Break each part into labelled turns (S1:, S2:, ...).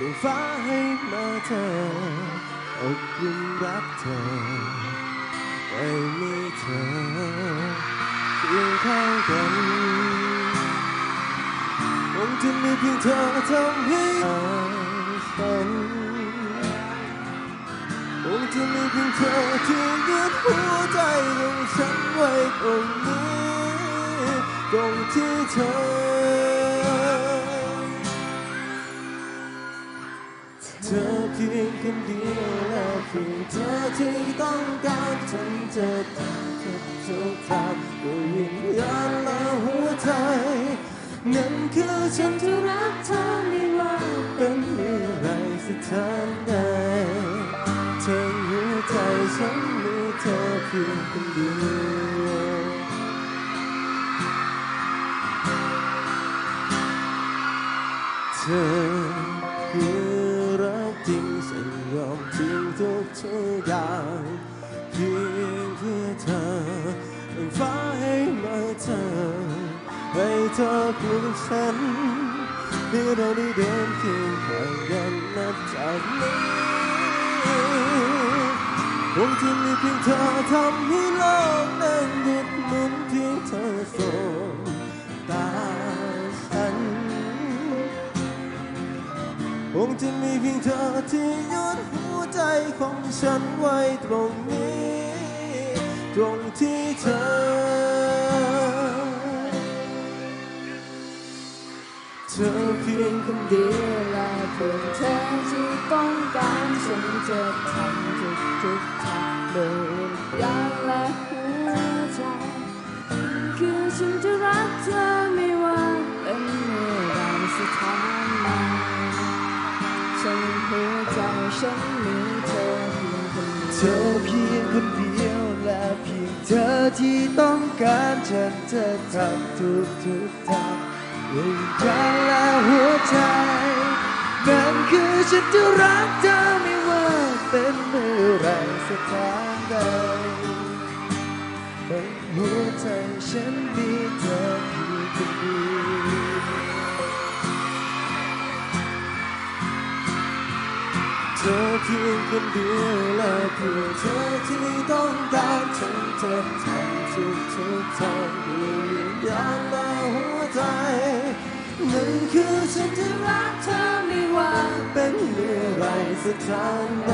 S1: ต้องฟ้าให้มาเธออบอุ่นรักเธอไม่มีเธอเคียงข้างกันคงจะมีเพียงเธอทำให้ฝันคงจะมีเพียงเธอที่ยึดหัวใจของฉันไว้ตรงนี้ตรงที่เธอ พียงคนเดียวและเพียงเธอที่ต้องการฉันจะทำทุกทุกทางด้วยวิญญาณและหัวใจ นั่นคือฉันที่รักเธอไม่ว่าเป็นเมื่อไรสักทางใดทั้งหัวใจฉันมีเธอเพียงคนเดียวเธอ ทุกอย่างเพียงเพื่อเธอฟ้าให้มาเธอให้เธอคู่กับฉันให้เราได้เดินเคียงข้างกันนับจากนี้คงจะมีเพียงเธอทำให้โลกนั้นหยุดหมุนเพียงเธอส่งตาฉันคงจะมีเพียงเธอที่ยึด ใจของฉันไว้ตรงนี้ ตรงที่เธอ เธอเพียงคนเดียว
S2: และเพื่อเธอที่ต้องการฉันจะทำทุกทุกทางโดยวิญญาณและหัวใจ คือฉันจะรักเธอไม่ว่าเป็นเมื่อไรสถานไหน ฉันหัวใจฉันมีเธอเพียงคนเดี
S1: เธอเพียงคนเดียวและเพียงเธอที่ต้องการฉันจะทำทุกทุกทางด้วยใจและหัวใจนั่นคือฉันจะรักเธอไม่ว่าเป็นเมื่อไรสถานใดในหัวใจฉันมีเธอ อเพียงคนเดียวและเพียงเธอที่ต้องการฉันจะทำทุกทุกทางด้วยวิญญาณและหัวใจนั่นคือฉันจะรักเธอไม่ว่าเป็นเมื่อไรสักทางใด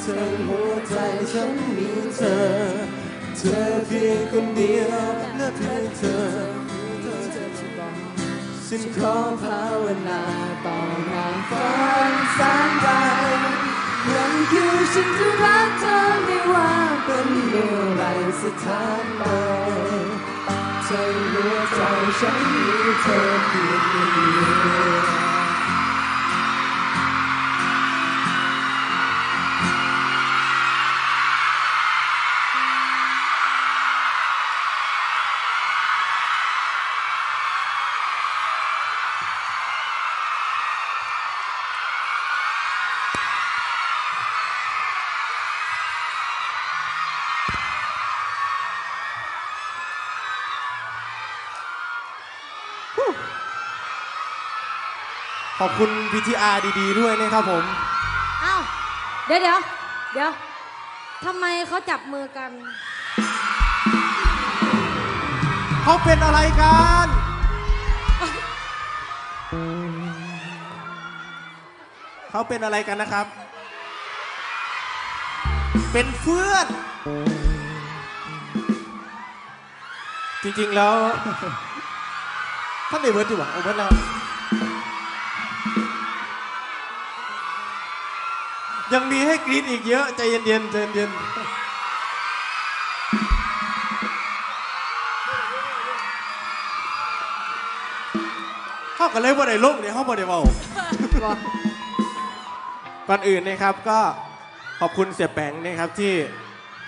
S1: เธอหัวใจฉันมีเธอ เธอเพียงคนเดียวและเพียงเธอ ฉันขอภาวนาต่องานฝันแสนไกลนั่นคือฉันจะรักเธอไม่ว่าเป็นเมื่อไรสถานใดเธอรู้ใจฉันมีเธอเพียงคนเดียว
S3: ขอบคุณ VTR ดีๆด้วยนะครับผม
S4: อ้าว เดี๋ยวเดี๋ยวเดี๋ยวทำไมเขาจับมือกัน
S3: เขาเป็นอะไรกัน เขาเป็นอะไรกันนะครับ เป็นเพื่อน จริงๆแล้ว ท่านเดเวิร์ดอยู่หวังเอาเวิร์ดแล้ว ยังมีให้กรี๊ดอีกเยอะใจเย็นๆใจเย็นๆเข้ากันเลยว่าได้ลงเนี่ยวเข้าบ่ได้เบาก่อนอื่นนะครับก็ขอบคุณเสียแปงนะครับที่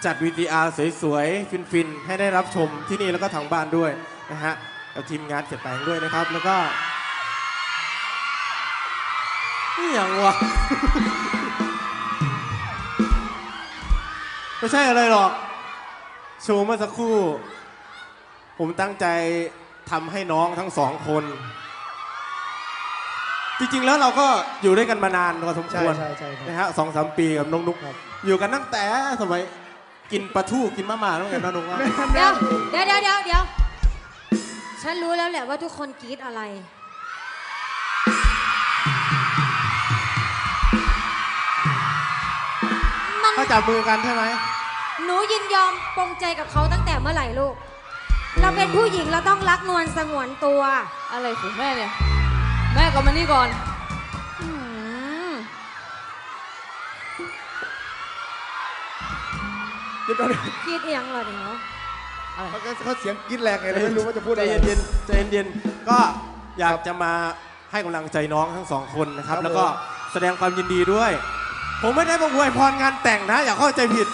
S3: จัด VTR สวยๆ ฟินๆ ให้ได้รับชมที่นี่แล้วก็ทางบ้านด้วยนะฮะกับทีมงานเสียแปงด้วยนะครับ แล้วก็นี่อย่างวะ ไม่ใช่อะไรหรอก โชว์เมื่อสักครู่ ผมตั้งใจทำให้น้องทั้งสองคน
S1: จริง ๆ แล้วเราก็อยู่ด้วยกันมานานพอสมควร
S5: ใช่ใช่ใช่ครับ
S1: นะฮะสองสามปีกับน้องนุกอยู่กันตั้งแต่สมัยกินปลาทูกินมะม่าต้องกันน้องนุกว่า
S4: เดี๋ยวเดี๋ยวเดี๋ยวเดี๋ยวเดี๋ยวฉันรู้แล้วแหละว่าทุกคนกรี๊ดอะไร มัน
S1: เขาจับมือกันใช่ไหม
S4: หนูยินยอมปรงใจกับเขาตั้งแต่เมื่อไหร่ลูก เราเป็นผู้หญิงเราต้องรักนวลสงวนตัว
S2: อะไรของแม่เนี่ย แม่กลับมานี่ก่อน
S4: อืม
S5: เดี๋ยวก่อน
S4: กรี๊ดเอียงเหรอเดี๋ยว
S5: เขาเขาเสียงกรี๊ดแรงไงเลยไม่รู้ว่าจะพูด
S1: ใจ
S5: อะไร
S1: เย็นๆใจเย็นๆก็อยากจะมาให้กำลังใจน้องทั้งสองคนนะครับ
S5: ครับ
S1: แล้วก็แสดงความยินดีด้วย ผมไม่ได้มาอวยพรงานแต่งนะ อย่าเข้าใจผิด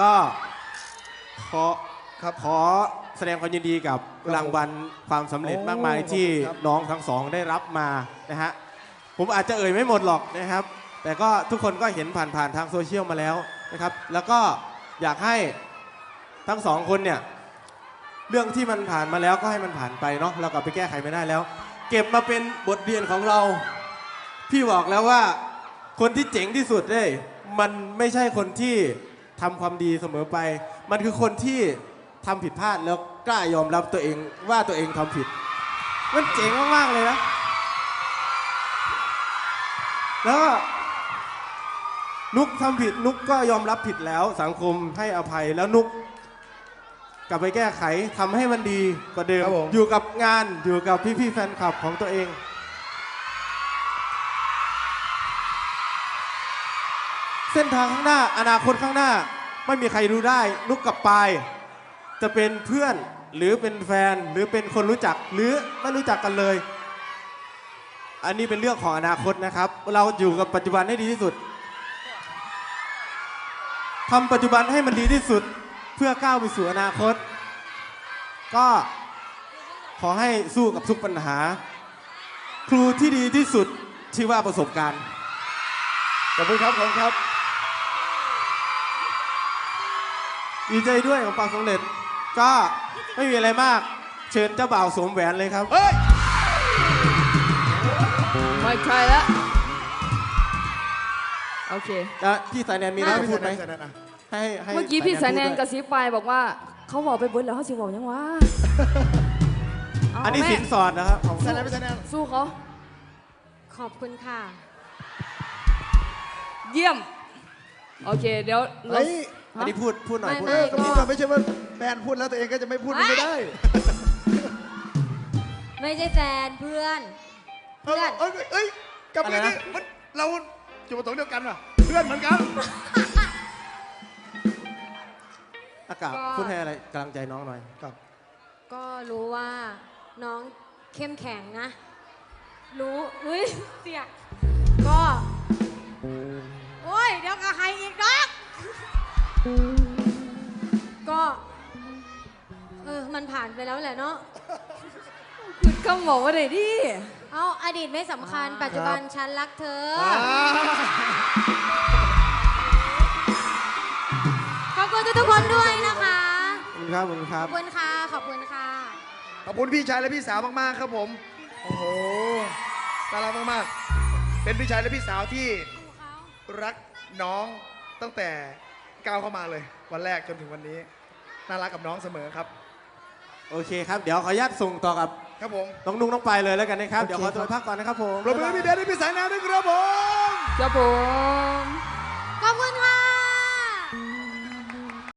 S1: ก็ขอครับขอแสดงความยินดีกับรางวัลความสำเร็จ
S5: โอ้
S1: มากมายที่
S5: ขอบคุณครับ
S1: น้องทั้งสองได้รับมานะฮะผมอาจจะเอ่ยไม่หมดหรอกนะครับ แต่ก็ทุกคนก็เห็นผ่านๆทางโซเชียลมาแล้วนะครับ แล้วก็อยากให้ทั้งสองคนเนี่ยเรื่องที่มันผ่านมาแล้วก็ให้มันผ่านไปเนาะเรากลับไปแก้ไขไม่ได้แล้ว เก็บมาเป็นบทเรียนของเรา พี่บอกแล้วว่า คนที่เจ๋งที่สุดเลยมันไม่ใช่คนที่ทำความดีเสมอไป มันคือคนที่ทำผิดพลาดแล้วกล้ายอมรับตัวเองว่าตัวเองทำผิด มันเจ๋งมากๆเลยนะ แล้วก็นุกทำผิดนุกก็ยอมรับผิดแล้วสังคมให้อภัยแล้วนุก กลับไปแก้ไขทำให้มันดีกว่าเดิม
S5: ครับผม
S1: อยู่กับงานอยู่กับพี่ๆแฟนคลับของตัวเอง เส้นทางข้างหน้า อนาคตข้างหน้า ไม่มีใครรู้ได้นุกกับปาย จะเป็นเพื่อนหรือเป็นแฟนหรือเป็นคนรู้จักหรือไม่รู้จักกันเลย อันนี้เป็นเรื่องของอนาคตนะครับ เราอยู่กับปัจจุบันให้ดีที่สุดทำปัจจุบันให้มันดีที่สุดเพื่อก้าวไปสู่อนาคต ก็ขอให้สู้กับทุกปัญหา ครูที่ดีที่สุดชื่อว่าประสบการณ์
S5: ขอบคุณครับขอบคุณครับ
S1: ดีใจด้วยกับความสำเร็จ ก็ไม่มีอะไรมาก เชิญเจ้าบ่าวสวมแหวนเลยครับ
S5: เฮ้ย
S2: ไม่ใช่แล้วโอเค
S1: แล้วพี่สายแนนมีอะไรจะพูดไหม
S5: ใส่นั่นอะ
S1: ให้ให้
S2: เมื่อกี้พี่สายแนน
S1: พูด
S2: ก
S1: ด้
S2: ระซิบไปบอกว่า เขาบอกไปเบิร์ดแล้วเขาสิบอกยังวะเา
S1: อันนี้
S2: แม่
S1: สินสอดนะครับของ
S5: ใส่นั่นไม่ใส่นั่น
S2: สู้เขา
S4: ขอบคุณค่ะ
S2: เยี่ยม โอเค เดี๋ยวเรา
S5: เฮ้ย
S1: อันนี้พูดพูดหน่อย
S4: ไม่
S1: พูด
S4: ไม่
S1: หน่อย
S5: ก็ พูดมาไม่ใช่ว่าแฟนพูดแล้วตัวเองก็จะไม่พูดไม่ได้
S4: ไม่ใช่แฟนเพื่อนเพื่อน
S5: เอ้ยเอ้ยกลับมานี่มันเราจุดประสงค์เดียวกันว่ะเพื่อนเหมือนกัน
S1: อากาศ
S4: ก็
S1: พูดให้อะไรกำลังใจน้องหน่อย
S5: ครับ
S4: ก็รู้ว่าน้องเข้มแข็งนะ รู้อุ้ยเสียก็ โอ้ย เดี๋ยวกับใครอีกดอกก็ ออมันผ่านไปแล้วแหละเนาะ
S2: คือคำบอกว่าไหนดิ
S4: เอาอดีตไม่สำคัญ ปัจจุบันฉันรักเธอขอบคุณทุกๆคนด้วยนะคะ
S1: ขอบคุณครับขอบคุณค
S4: ข
S1: รั
S4: อ
S1: บบ
S4: คุณค่ะขอบคุณค่ะ
S5: ขอบคุณพี่ชายและพี่สาวมากๆครับผม โอ้โหน่ารักมากๆ เป็นพี่ชายและพี่สาวที่รักน้องตั้งแต่ก้าวเข้ามาเลย วันแรกจนถึงวันนี้ น่ารักกับน้องเสมอครับ
S1: โอเคครับ เดี๋ยวขออนุญาตส่งต่อกับ
S5: ครับผม
S1: น้องนุ๊กน้องปายเลยแล้วกันนะครับ
S5: โอเค
S1: เดี๋ยวขอตัว
S5: ครับ
S1: พักก่อนนะครับผม
S5: ปรบมือให้พี่เบสและพี่สายน้ำด้วยครับผม
S2: ครับผม